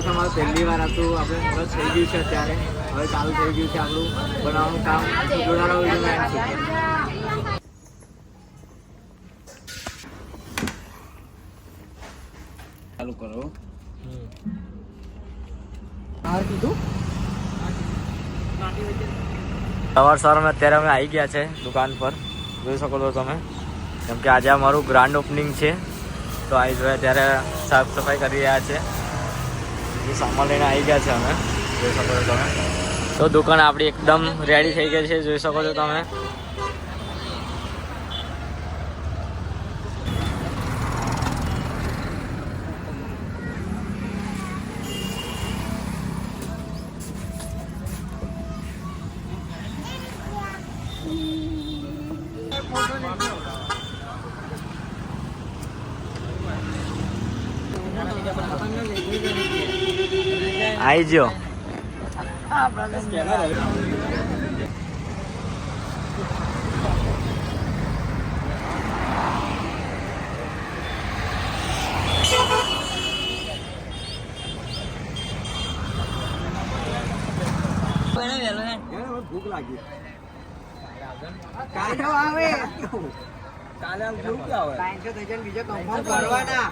બસ મારું પહેલી વાર હતું આપણે બસ થઈ ગયું છે અત્યારે. હવે ચાલુ થઈ ગયું છે આપણું બનાવવાનું કામ. વીડિયો ચાલુ કરો. સવાર સવારમાં અત્યારે અમે આવી ગયા છે દુકાન પર. જોઈ શકો છો તમે. કેમ કે આજે અમારું ગ્રાન્ડ ઓપનિંગ છે. તો આવી જોઈએ ત્યારે સાફ સફાઈ કરી રહ્યા છે. સામાન આવી ગયા છે અમે. તમે. તો દુકાન આપણી એકદમ રેડી થઈ ગઈ છે. જોઈ શકો છો તમે. આવી ગયો ભૂખ લાગી. કાલે આવે કાલે ભૂખ આવે બીજો કન્ફર્મ કરવાના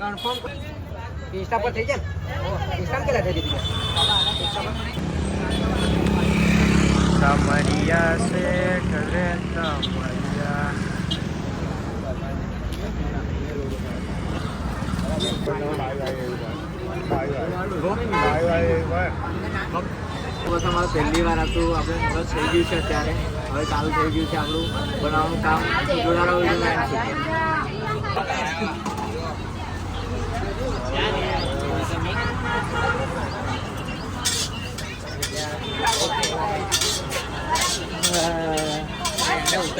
કન્ફર્મ ઇન્સ્ટા પર થઈ જાય ઇન્સ્ટા કેટલા થઈ જાય સમરિયા શેઠ ઘરે સમરિયા અમારું પહેલી વાર હતું આપણે બસ થઈ ગયું છે અત્યારે હવે ચાલુ થઈ ગયું છે આપણું બનાવવાનું કામ જોડાણો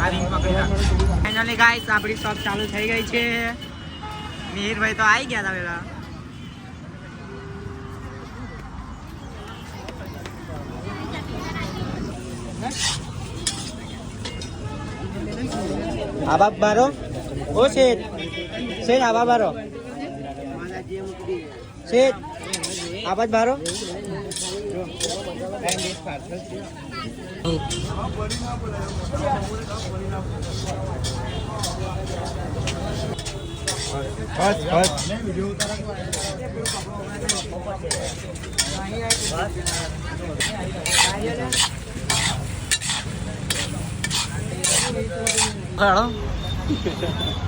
ફાઇનલી ગાઈસ આપણી શોપ ચાલુ થઈ ગઈ છે. મિહિરભાઈ તો આવી ગયા હતા પેલા આબા બારો ઓ શેઠ. શેઠ, આબા બારો શેઠ. આબાજ બારો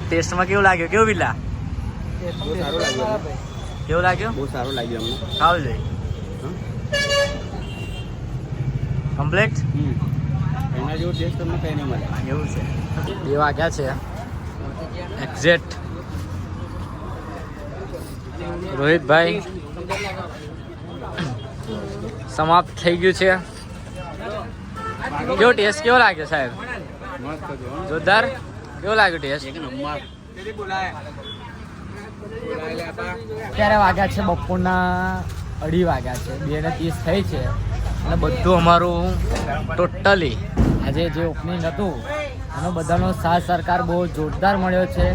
ટેસ્ટમાં કેવું લાગ્યું? કેવું બિલ્લા સારું લાગ્યું. કેવું લાગ્યું? બહુ સારું લાગ્યું અમને. ખાવું જોઈએ. કમ્પ્લેટ એના જેવો ટેસ્ટ તમને કઈ નહીં મળે. એવું છે. બે વાગ્યા છે. એક્ઝેક્ટ રોહિતભાઈ સમાપ્ત થઈ ગયું છે. કેવો ટેસ્ટ કેવો લાગ્યો સાહેબ. જોરદાર? કેવો લાગ્યો ટેસ્ટ અત્યારે વાગ્યા છે બપોરના અઢી વાગ્યા છે. બે ને ત્રીસ થઈ છે. અને બધું અમારું ટોટલી આજે જે ઓપનિંગ હતું, એનો બધાનો સાથ સરકાર બહુ જોરદાર મળ્યો છે.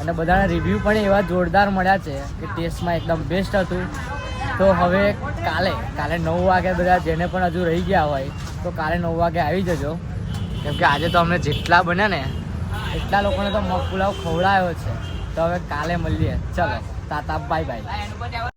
અને બધાના રિવ્યૂ પણ એવા જોરદાર મળ્યા છે કે ટેસ્ટમાં એકદમ બેસ્ટ હતું. તો હવે કાલે કાલે નવ વાગે બધા જેને પણ હજુ રહી ગયા હોય, તો કાલે નવ વાગે આવી જજો. કેમ કે આજે તો અમે જેટલા બન્યા ને, એટલા લોકોને તો મગ પુલાવ ખવડાયો છે. તો હવે કાલે મળીએ. ચલો તાતા બાય બાય